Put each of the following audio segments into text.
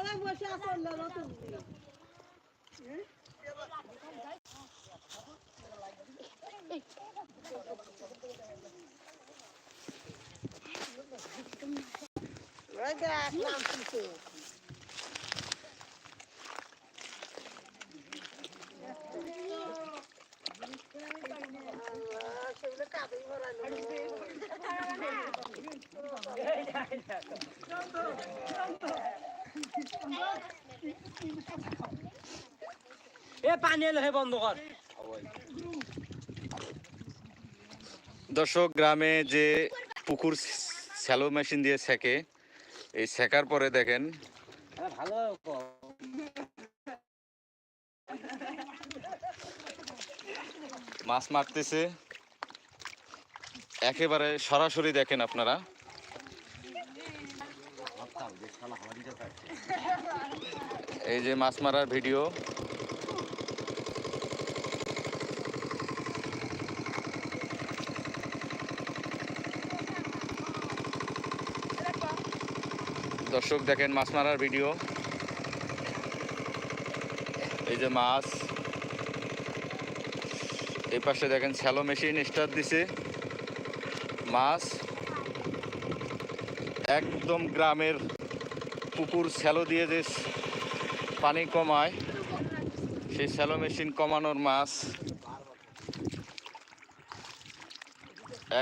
ওরা বসে আছে অন্য নতুন দেখ এ পানি এলো হে বন্ধ কর। দর্শক গ্রামে যে পুকুর স্যালো মেশিন দিয়ে সেকে এই সেকার পরে দেখেন ভালো মাছ মারতেছে। একেবারে সরাসরি দেখেন আপনারা। এই যে মাছ মারার ভিডিও। দর্শক দেখেন মাছ মারার ভিডিও। এই যে মাছ। এই পাশে দেখেন শ্যালো মেশিন স্টার্ট দিছে। মাছ। একদম গ্রামের পুকুর স্যালো দিয়ে যে পানি কমায়, সেই স্যালো মেশিন কমানোর মাছ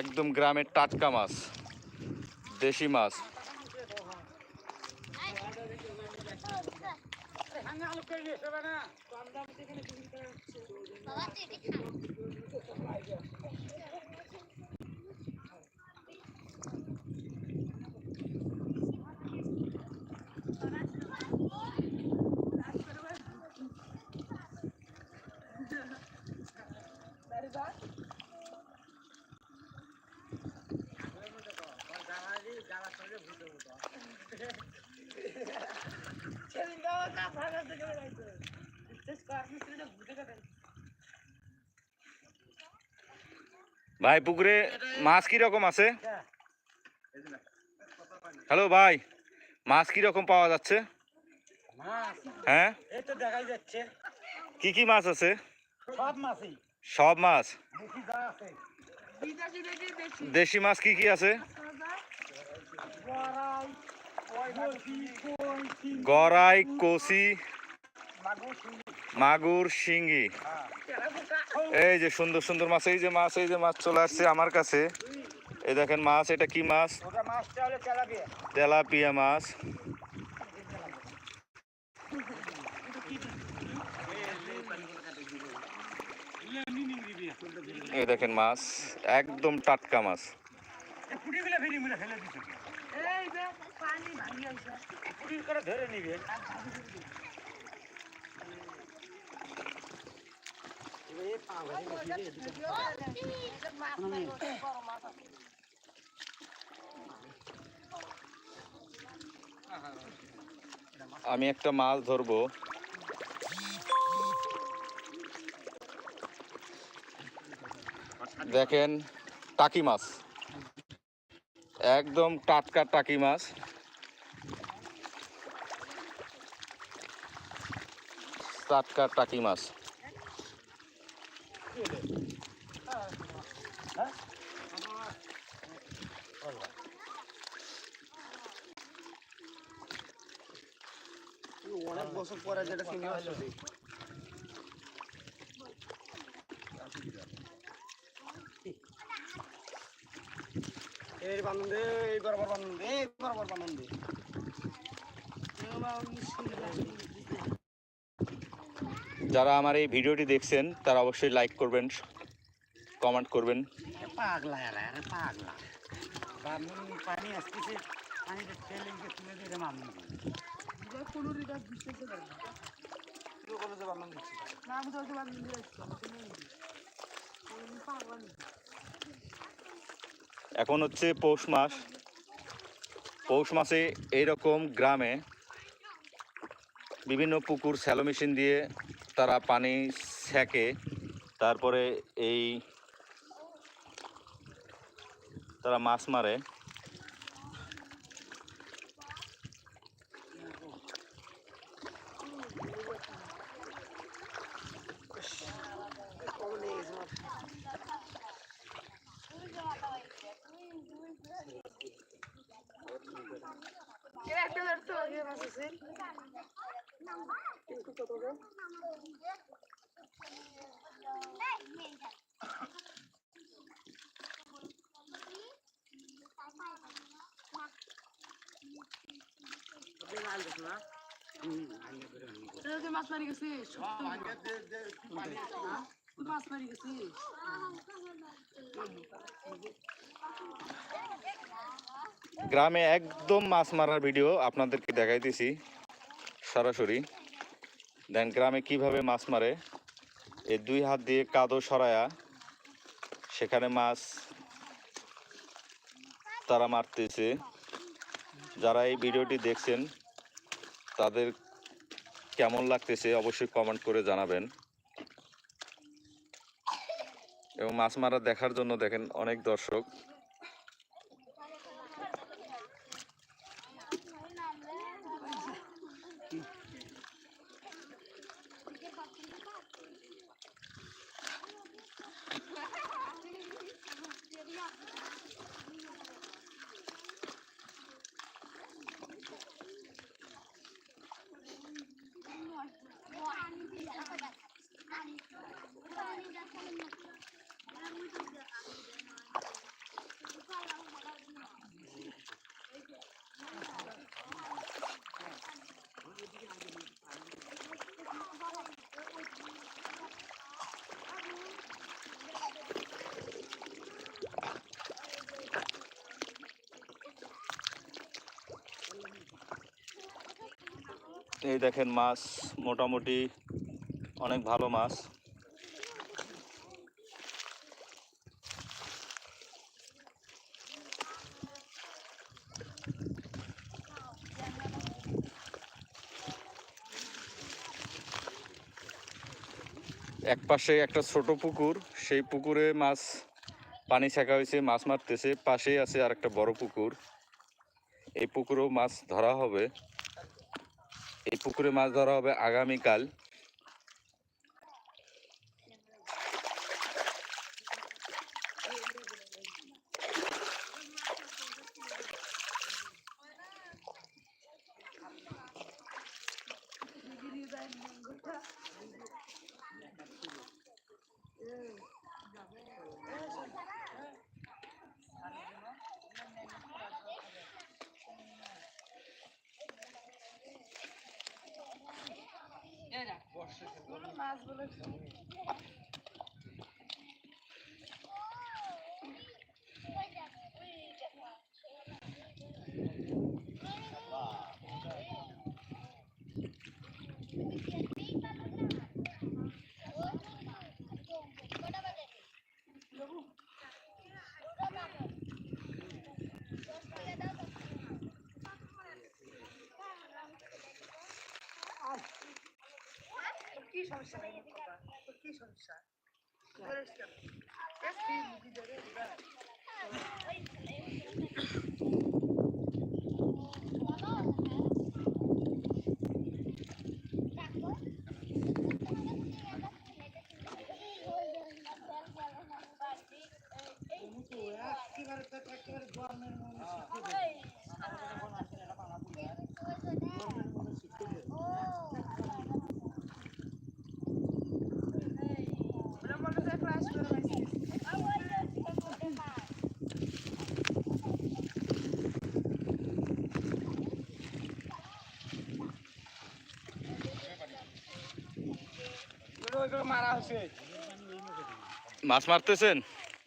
একদম গ্রামের টাটকা মাছ, দেশি মাছ। ভাই পুকুরে মাছ কি রকম আছে? হ্যালো ভাই মাছ কি রকম পাওয়া যাচ্ছে? হ্যাঁ? এই তো দেখাই যাচ্ছে। কি কি মাছ আছে? সব মাছই। সব মাছ? দেশি মাছ কি কি আছে? গড়াই ওই বসি কই কি গড়াই কচি মাগুর শিঙ্গি। এই যে সুন্দর সুন্দর মাছ, এই যে মাছ, এই যে মাছ চলে আসছে আমার কাছে। এই দেখেন মাছ, এটা কি মাছ? তেলাপিয়া মাছ। এই দেখেন মাছ, একদম টাটকা মাছ। পুটিগুলো ফেলি মিলে ফেলে দিচ্ছে এই যে পানি ভাঙি আছে পুটি করে ধরে নিবে আমি একটা মাছ ধরবো। দেখেন টাকি মাছ। একদম টাটকা টাকি মাছ। টাটকা টাকি মাছ। অনেক বছর পরে যেটা শিঙি মাছ এই বান্ধন দে এই বরাবর বান্ধন দে এই বরাবর বান্ধন দে যারা আমার এই ভিডিওটি দেখছেন তারা অবশ্যই লাইক করবেন কমেন্ট করবেন। পাগলা এরা এরা পাগলা। পানি আসতেছে পানিতে ফেলে তুলে দিয়ে বিশ্বাস তুই না। আমি দিয়ে আসছি আমাকে এখন হচ্ছে পৌষ মাস। পৌষ মাসে এইরকম গ্রামে বিভিন্ন পুকুর স্যালো মেশিন দিয়ে তারা পানি সেকে তারপরে এই তারা মাছ মারে আগে মাছ আছে কিন্তু কত গো? হুম, আইনে করে হুম। এটা তুই গ্রামে একদম মাছ মারার ভিডিও আপনাদেরকে দেখাইতেছি সরাসরি। দেন গ্রামে কীভাবে মাছ মারে? এই দুই হাত দিয়ে কাদো সরায়া সেখানে মাছ তারা মারতেছে। যারা এই ভিডিওটি দেখছেন, তাদের কেমন লাগতেছে অবশ্যই কমেন্ট করে জানাবেন। এবং মাছ মারা দেখার জন্য দেখেন অনেক দর্শক। এই দেখেন মাছ, মোটামুটি অনেক ভালো মাছ। এক পাশে একটা ছোট পুকুর, সেই পুকুরে মাছ, পানি ছাকা হয়েছে, মাছ মারতেছে। পাশেই আছে আর একটা বড় পুকুর। এই পুকুরেও মাছ ধরা হবে। এই পুকুরে মাছ ধরা হবে আগামীকাল। মাছ বলে কি সমস্যা নাই বাবা তোর কি সমস্যা ধরিস মারা মাছ মারতেছেন?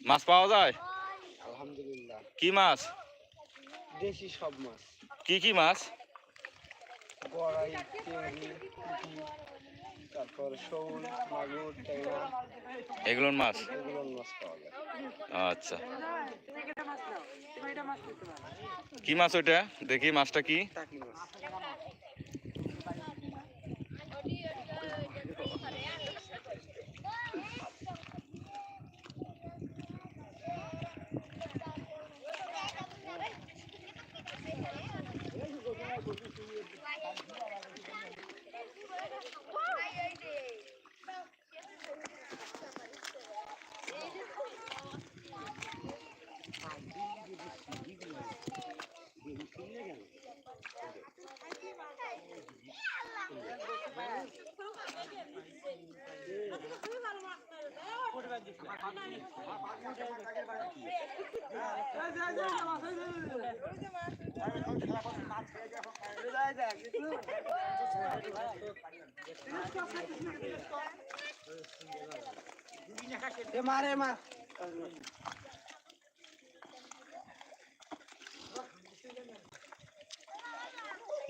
মাছ পাওয়া যায়? আলহামদুলিল্লাহ। কি মাছ? দেশি সব মাছ। কি কি মাছ? গড়াই তারপর শোল মাগুর ট্যাংরা। এগুলোর মাছ? এগুলোর মাছ পাওয়া যায়। আচ্ছা। কি মাছ ওইটা? দেখি মাছটা কি? আমার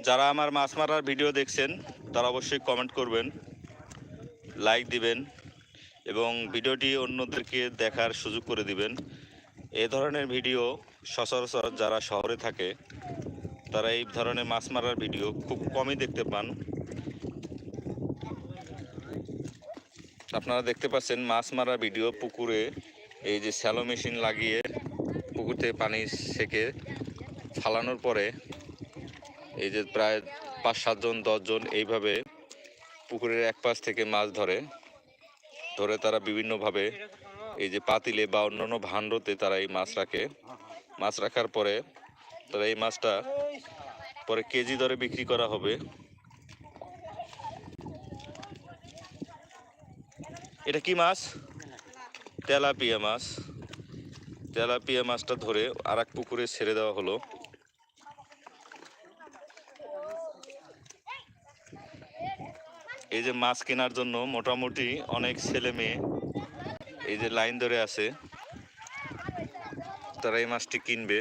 যারা আমার মাছ মারার ভিডিও দেখছেন, তারা অবশ্যই কমেন্ট করবেন লাইক দিবেন, এবং ভিডিওটি অন্যদেরকে দেখার সুযোগ করে দিবেন। এ ধরনের ভিডিও সচরাচর যারা শহরে থাকে, তারা এই ধরনের মাছ মারার ভিডিও খুব কমই দেখতে পান। আপনারা দেখতে পাচ্ছেন মাছ মারা ভিডিও পুকুরে, এই যে স্যালো মেশিন লাগিয়ে পুকুরতে পানি সেকে ফালানোর পরে, এই যে প্রায় পাঁচ সাতজন দশজন এইভাবে পুকুরের এক পাশ থেকে মাছ ধরে। ধরে তারা বিভিন্নভাবে এই যে পাতিলে বা অন্যান্য ভাণ্ডতে তারা এই মাছ রাখে। মাছ রাখার পরে তারা এই মাছটা পরে কেজি দরে বিক্রি করা হবে। এটা কি মাছ? তেলাপিয়া মাছ। তেলাপিয়া মাছটা ধরে আর এক পুকুরে ছেড়ে দেওয়া হলো। এই যে মাছ কেনার জন্য মোটামুটি অনেক ছেলে মেয়ে এই যে লাইন ধরে আছে, তারা এই মাছটি কিনবে।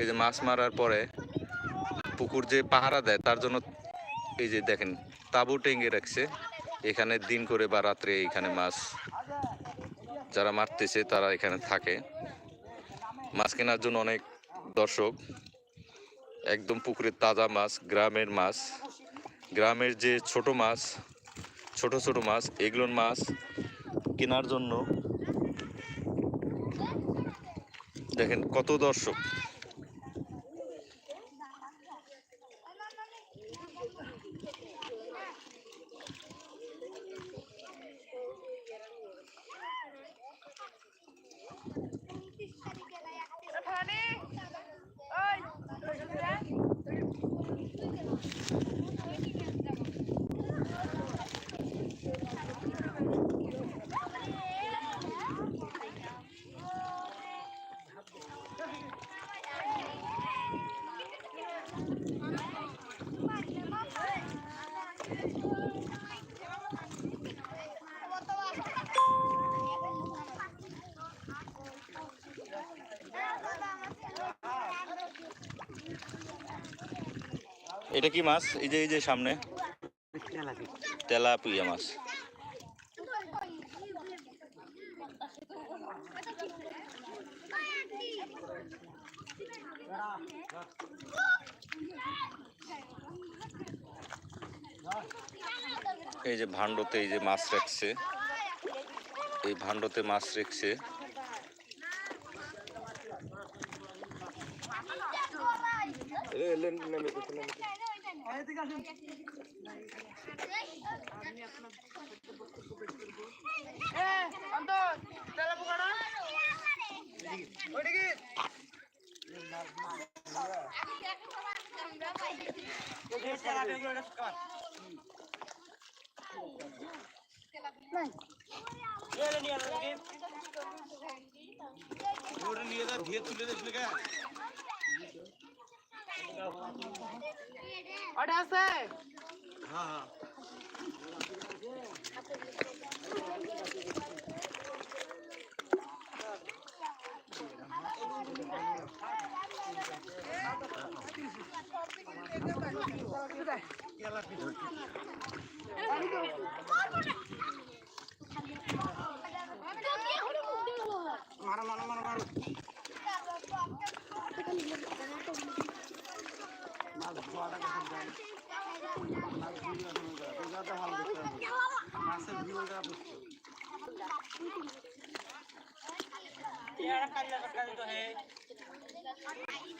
এই যে মাছ মারার পরে পুকুর যে পাহারা দেয়, তার জন্য এই যে দেখেন, তাঁবু টেঙ্গে রাখছে। এখানে দিন করে বা রাত্রে এখানে মাছ যারা মারতেছে, তারা এখানে থাকে। মাছ কেনার জন্য অনেক দর্শক। একদম পুকুরের তাজা মাছ, গ্রামের মাছ। গ্রামের যে ছোট মাছ, ছোট ছোট মাছ, এগুলোর মাছ কেনার জন্য দেখেন কত দর্শক। এটা কি মাছ? এই যে এই যে সামনে। তেলাপিয়া মাছ। এই যে ভাণ্ডতে এই যে মাছ রাখছে। এই ভাণ্ডতে মাছ রেখছে। এ অন্ত তেলা পোকাটা ওইটা কি ওটা আছে? হ্যাঁ মারো মারো মারো মারো।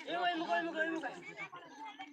ये वही मुकाई मुकाई मुकाई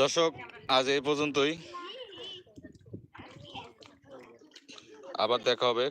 দর্শক আজ এই পর্যন্তই। আবার দেখা হবে।